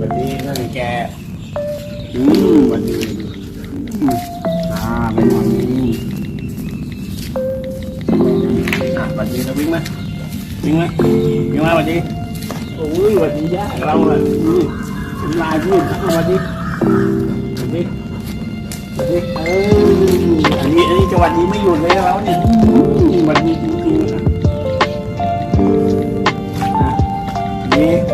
วัสดีนั่นแกอืมวัสดีอืมอ่าไปนอนนี่อะวัสดีนะวิ่งไหมวิ่งไหมวิ่งมาสวัสดีโอ้ยวัสดียากเราอะอืมเป็นลายพูดอะวัสดีสวัสดีสวัสดีเอออันนี้อันนี้จะวัดดีไม่หยุดเลยเราเนี่ยวัสดีจริงๆอะอะนี่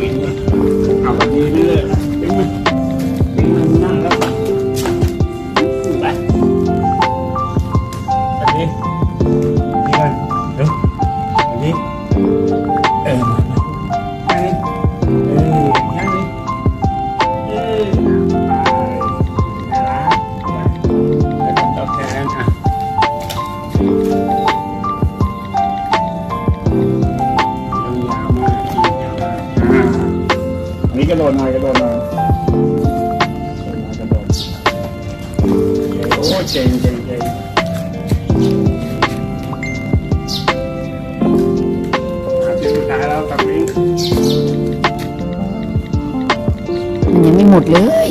ง อันนี้กระโดดหน่อยกระโดดหน่อยกระโดดหน่อยกระโดดโอ้เจ๋งเจ๋งเจ๋งตย์สุดท้ายแล้วตักวิ่งมันยังไม่หมดเลย